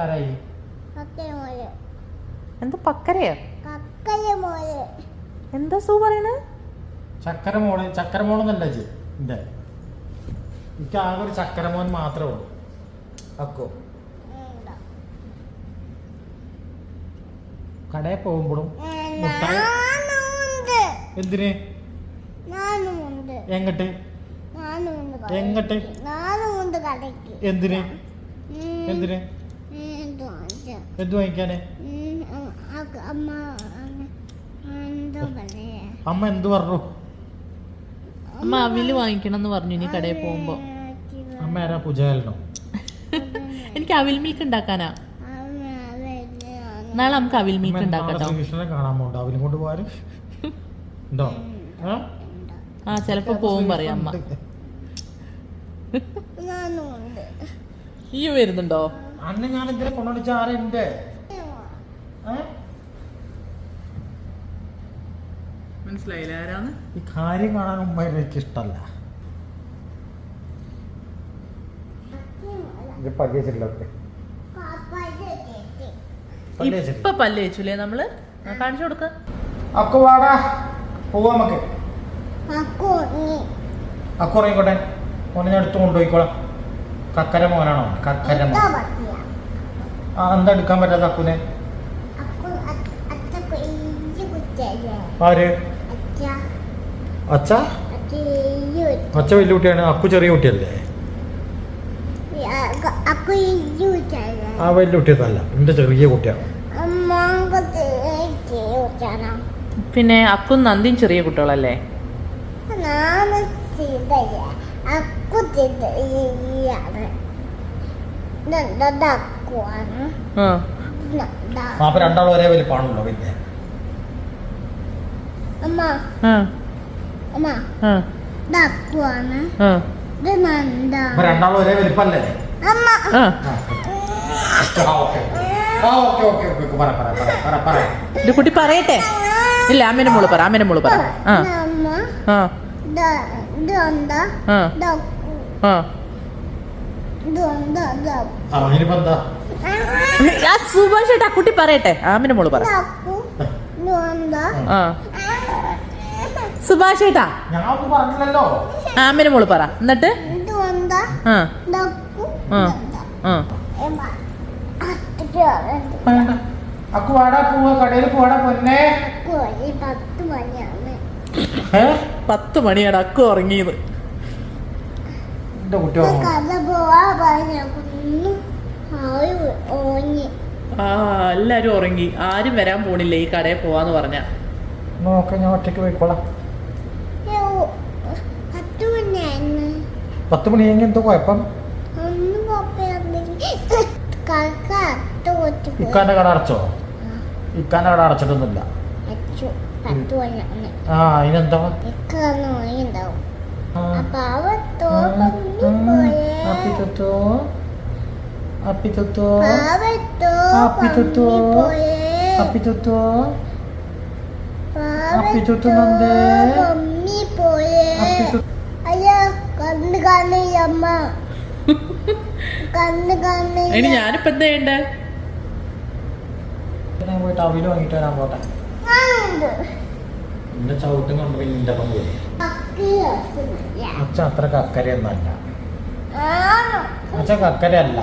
ആരായി എന്താ പക്കരയോ? എന്താ സൂ പറയണ? എനിക്ക് ആകെ ഒരു ചക്കര മോൻ മാത്രമേ ഉള്ളൂ. അക്കോ? കടയിൽ പോകുമ്പോഴും മുട്ടായി എന്തിന്? എങ്ങട്ട്? എങ്ങട്ട്? എന്തിന്? എന്തിന്. എന്ത് വാങ്ങിക്കാന് അമ്മ എന്താ അമ്മ എന്ത് പറഞ്ഞു? അമ്മ അവിൽ വാങ്ങിക്കണം എന്ന് പറഞ്ഞു ഇനി കടയിൽ പോകുമ്പോ. അമ്മ ആരാ പൂജാലനോ എനിക്ക് അവിൽ മിൽക്ക് ഉണ്ടാക്കാനാ. നാളെ നമുക്ക് അവിൽ മിൽക്ക് ഉണ്ടാക്കട്ടോ ശ്രീകൃഷ്ണനെ കാണാൻ പോകണ്ട? അവനും കൊണ്ട് പോകാൻ? ഉണ്ടോ? ആ? ചിലപ്പോ പോവും പറയാം അമ്മ. ഈ വരുന്നുണ്ടോ? അന്നെ ഞാൻ എന്തിനെ കൊണ്ടുവച്ച ആരുണ്ട് മനസ്സിലായില്ല ആരാന്ന്? ഈ കാര്യം കാണാൻ ഉമ്മ എനിക്ക് ഇഷ്ടമല്ല ഇത് പല്ലിച്ചിട്ടില്ലൊക്കെ ഇപ്പൊ പല്ല് വെച്ചുല്ലേ നമ്മൾ? കാണിച്ചു കൊടുക്ക. അക്കു വാടാ. പോവാ നമുക്ക്. അക്കു ഇറങ്ങിക്കോട്ടെ മോനെ ഞാൻ എടുത്തു കൊണ്ടുപോയിക്കോളാം. കക്കര മോനാണോ? കക്കര മോൻ ആ എന്താ എടുക്കാൻ പറ്റാത്ത അക്കുനെ? ആര്? അച്ഛ? അച്ഛ വലിയ കുട്ടിയാണ്. അക്കു ചെറിയ കുട്ടിയല്ലേ? ആ വലിയ കുട്ടിയതല്ല. എന്റെ ചെറിയ കുട്ടിയാണ്. പിന്നെ അക്കും നന്ദിയും ചെറിയ കുട്ടികളല്ലേ? ആ. ആ അപ്പൊ രണ്ടാളും ഒരേ വലിപ്പാണല്ലോ പിന്നെ? അമ്മ. ആ. അമ്മ. ആ. ഇത് അക്കുവാണ് ആ. ഇത് നന്ദാ അപ്പൊ രണ്ടാളും ഒരേ വലിപ്പല്ലേ? അമ്മ. ആ. ആ ഓക്കേ. ആ ഓക്കെ. ഓക്കെ ഓക്കെ പറ പറ പറ പറ പറ. ഇത് കുട്ടി പറയട്ടെ. ഇല്ല അമ്മേനെ മോൾ പറ അമ്മേനെ മോൾ പറ. ആ. അമ്മ. ആ. ഇത് ഇത് എന്താ? ആ. ഇത് സുഭാഷ് ഏട്ടാ കുട്ടി പറയട്ടെ. ആമിനെ മോൾ പറ. സുഭാഷ് ഏട്ടാ. ഞാൻ പറഞ്ഞില്ലല്ലോ. ആമിനെ മോൾ പറ. എന്നിട്ട്? പത്ത് മണിയാണ്. അക്കു ഉറങ്ങിയത്. എന്റെ കുട്ടി ഇപ്പൊ ഉറങ്ങും. കഥ പോവാ പറഞ്ഞ കുഞ്ഞു ആയി ഓഞ്ഞ് ആ എല്ലാരും ഉറങ്ങി. ആരും വരാൻ പോണില്ല ഈ കടയിൽ പോവാന്ന് പറഞ്ഞ? നോക്ക ഞാൻ ഒറ്റയ്ക്ക് പോയിക്കോളാം. പത്ത് മണി എന്തോ കുഴപ്പം? ഇക്കാന്റെ കട അടച്ചോ? ഇക്കാന്റെ കട അടച്ചിട്ടൊന്നുമില്ല. ആ അതിനെന്താ? ഇക്കാന്ന് ഓയുണ്ടാവും ആ. അപ്പൊ അവത്തോ ആ, പമ്മി ആ, പോയേ അപ്പി തൊത്തോ അപ്പി തൊത്തോ പാവത്തോ അപ്പി തൊത്തോ പമ്മി പോയേ അപ്പി തൊത്തോ അപ്പി പാവത്തോ തൊത്തു നന്ദേ. അതിന് ഞാനിപ്പോ എന്താ ചെയ്യണ്ടേ? പോയിട്ട് അവിൽ വാങ്ങിട്ട് വരാൻ പോട്ടെ. എന്റെ ചവിട്ടും കൊണ്ട് പിന്നെ എന്റെ അപ്പം പോയി അച്ഛൻ അത്ര കക്കരയൊന്നല്ല അച്ഛ കക്കരയല്ല.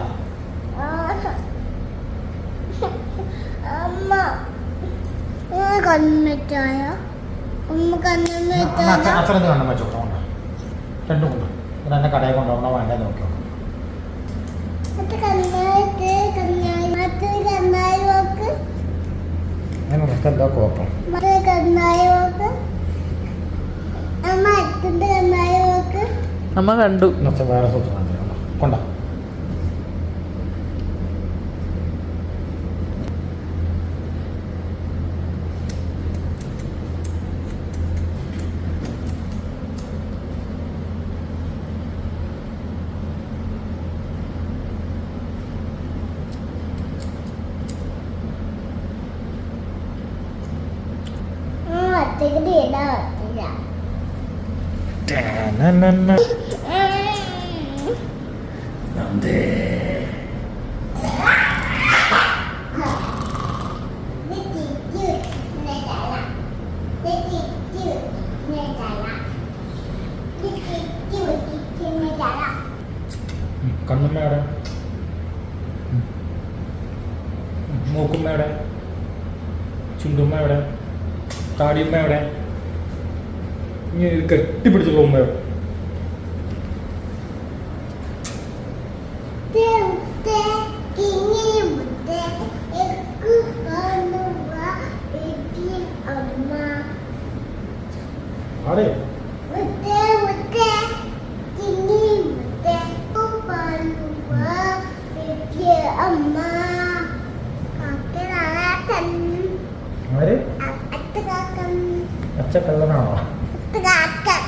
അച്ഛനത് കണ്ണം വെച്ചോ കൊണ്ട്. രണ്ടും കൊണ്ട്. ഇവിടെ എന്നെ കടയിൽ കൊണ്ടുപോകണോ വേണ്ടേ നോക്കിയോ അത് കണ്ണായിട്ട് കണ്ണായി മറ്റേ കണ്ണായി നോക്ക് ഞാൻ ഉറക്കം എന്താ കുഴപ്പം മറ്റേ കണ്ണായി നോക്ക് അമ്മ അച്ഛന്റെ കണ്ണായി നോക്ക് അമ്മ കണ്ടു വേറെ സൂത്രം കൊണ്ട പറ്റില്ല ടേനനന. ഉം. നന്ദേ കണ്ണമ്മയുടെ മൂക്കുമ്മയുടെ ചുണ്ടുമ്മയുടെ താടിയമ്മയുടെ ഇങ്ങനെ ഒരു കെട്ടിപ്പിടിച്ചുള്ള ഉമ്മയുടെ അത്തകാക്കൻ അച്ഛ കള്ളനാണോ അത്തകാക്കൻ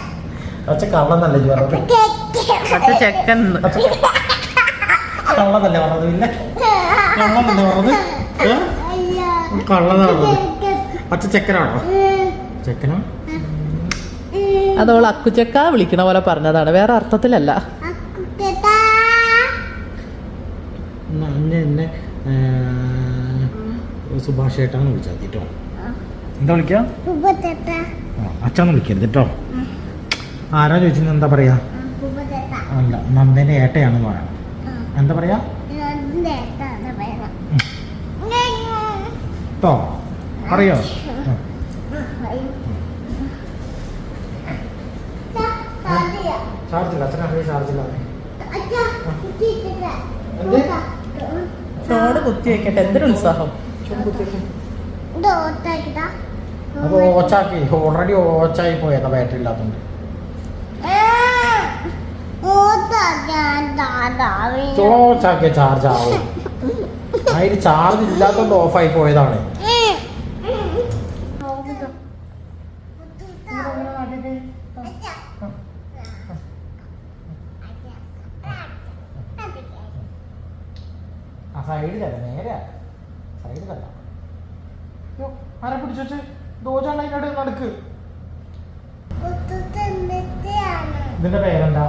അച്ഛ കള്ളന്നല്ലേ പറഞ്ഞത്? കള്ളതല്ലേ പറഞ്ഞത് പിന്നെ? കള്ളന്നല്ലേ പറഞ്ഞത്? കള്ളതാണ് പറഞ്ഞത്? അച്ഛ ചെക്കനാണോ ചെക്കനോ അതവൾ അക്കുചക്ക വിളിക്കണ പോലെ പറഞ്ഞതാണ്. വേറെ അർത്ഥത്തിലല്ല. എന്നാ സുഭാഷ് ഏട്ടാന്ന് വിളിച്ചാൽ കേട്ടോ എന്താ വിളിക്കുക അച്ഛന്ന് വിളിക്കരുത് കേട്ടോ ആരാ ചോദിച്ചത് എന്താ പറയാ? അല്ല നന്ദന്റെ ഏട്ടയാണെന്ന് പറയണം എന്താ പറയാ. കേട്ടോ അറിയോ ആ. ഇല്ല അച്ഛനെ അറിയാം ചാർജില്ല എന്ത്? ചോട് കുത്തി വെക്കട്ടെ എന്തൊരു ഉത്സാഹം. അത് ഓച്ചാക്കി ഓൾറെഡി ഓച്ചായി പോയതാ ബാറ്ററി ഇല്ലാത്തതുകൊണ്ട് ചോച്ചാക്കിയ ചാർജ് ആവും. അതിന് ചാർജ് ഇല്ലാത്തതുകൊണ്ട് ഓഫായി പോയതാണ്. ഇതിന്റെ പേരെന്താ?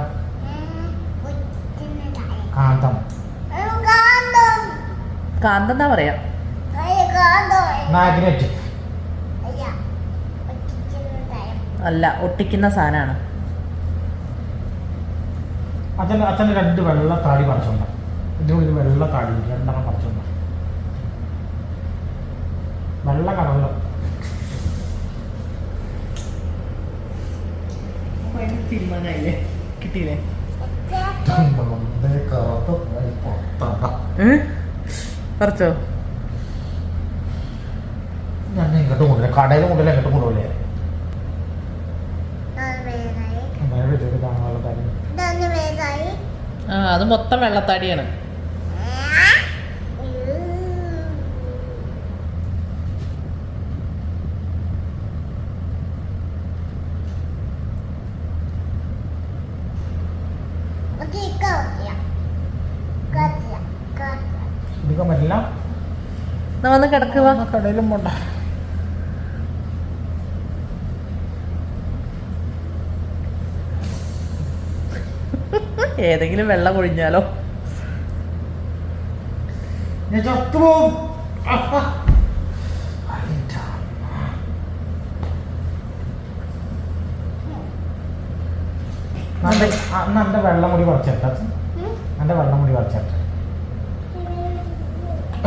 കാന്തം. കാന്തം കാന്തെന്നാ പറയാ? മാഗ്നറ്റ് അല്ല ഒട്ടിക്കുന്ന സാധനമാണ് അച്ഛൻ അച്ഛന് രണ്ട് വെള്ള താടി പറിച്ചോണ്ട ഇതിനുള്ളിൽ വെള്ള താടി. രണ്ടെണ്ണം പറിച്ചോണ്ട വെള്ള കളറിൽ തീരുമാനമായില്ലേ? കിട്ടിയില്ലേ? പറിച്ചോ? ഞാൻ ഇങ്ങോട്ട് കൊണ്ടുവരാം. കടയിൽ കൊണ്ടുവരാം എങ്ങോട്ട് കൊണ്ടുപോലേ ആ അത് മൊത്തം വെള്ളത്താടിയാണ്. പറ്റില്ല വന്ന് കിടക്കുക ആ കടയിലും പോണ്ട. ഏതെങ്കിലും വെള്ളം കൊഴിഞ്ഞാലോ ഞാൻ ചത്തുപോകും അന്ന് എന്റെ വെള്ളം മുടി പറിച്ചേട്ടാ എന്റെ വെള്ളം മുടി പറിച്ചേട്ട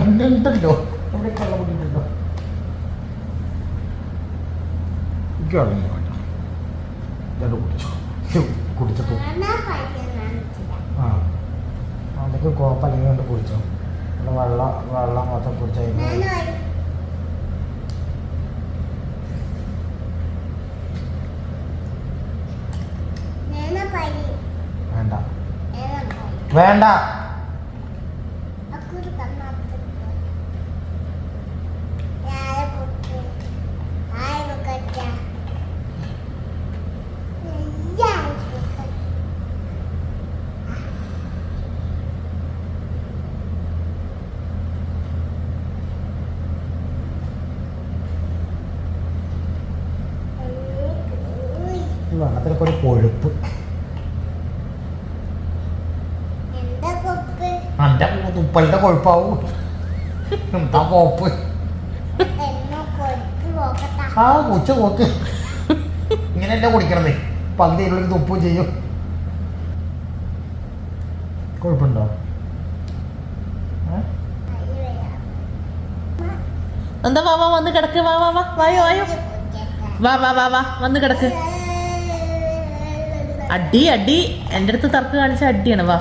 എന്റെ ഉണ്ടല്ലോ. ഇവിടെ വെള്ളം മുടി ഉണ്ടല്ലോ എനിക്ക് വെള്ളം വേണ്ട കുടിച്ചോ. കുടിച്ചിട്ടു. ആ. അതൊക്കെ കോപ്പല്ലെങ്കിൽ കൊണ്ട് കുടിച്ചോ. വെള്ളം വെള്ളം മൊത്തം കുടിച്ചു കഴിഞ്ഞാൽ വേണ്ട വേണ്ട. വെള്ളത്തിൽ ഒരു കൊഴുപ്പ് എന്താ കൊപ്പ് തുപ്പലിന്റെ കൊഴുപ്പാവും. എന്താ കോപ്പ് ആ കൊച്ചു കുടിക്കണമേ ഇങ്ങനെയല്ലേ കുടിക്കണത്? പകുതിയിലുള്ളിൽ തുപ്പും ചെയ്യും. കൊഴുപ്പുണ്ടോ? ഏ? എന്താ വാ വാ വന്ന് കിടക്ക്. വാ വാ വാ. വായോ വായോ. വാ വാ വാ വാ. വന്ന് കിടക്ക്. അടി അടി. എന്റെ അടുത്ത് തർക്ക് കാണിച്ച അടിയാണ്. വാ.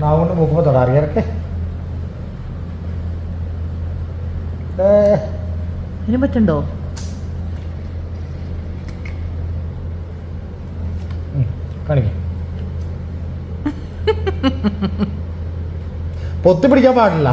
നാവുകൊണ്ട് മൂക്കുമ്പോൾ തൊടാ അറിയാറൊക്കെ ഇതിനും പറ്റുണ്ടോ? കാണിക്ക. പൊത്തി പിടിക്കാൻ പാടില്ല.